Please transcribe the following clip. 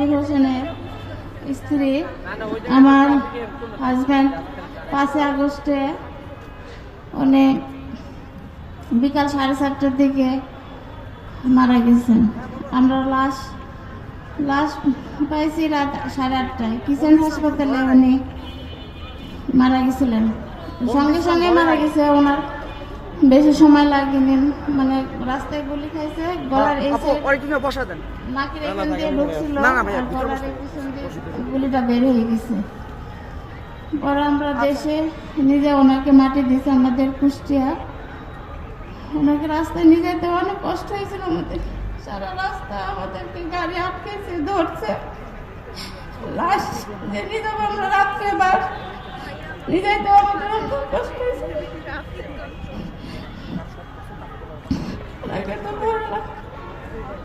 সাবির হোসেনের স্ত্রী আমার হাজব্যান্ড পাঁচই আগস্টে উনি বিকাল সাড়ে চারটার দিকে মারা গেছেন। আমরা লাশ লাশ পাইছি রাত সাড়ে আটটায়। কিচেন হাসপাতালে উনি মারা গেছিলেন। সঙ্গে সঙ্গে মারা গেছে ওনার বেশি সময় লাগেনি মানে রাস্তায় গুলি খাইছে গলার এই অরিজিনাল বসা দেন। নাকের এখান দিয়ে ঢুকছিল না, না ভাইয়া, গলার দিয়ে গুলিটা বের হয়ে গেছে। পরে আমরা দেশে নিজে ওনাকে মাটি দিয়েছে আমাদের কুষ্টিয়া। ওনাকে রাস্তায় নিয়ে যেতে অনেক কষ্ট হয়েছিল আমাদের। সারা রাস্তা আমাদেরকে গাড়ি আটকেছে ধরছে। লাশ যে নিয়ে যাব আমরা রাত্রে বার নিয়ে যাইতে আমাদের অনেক কষ্ট 来来来来来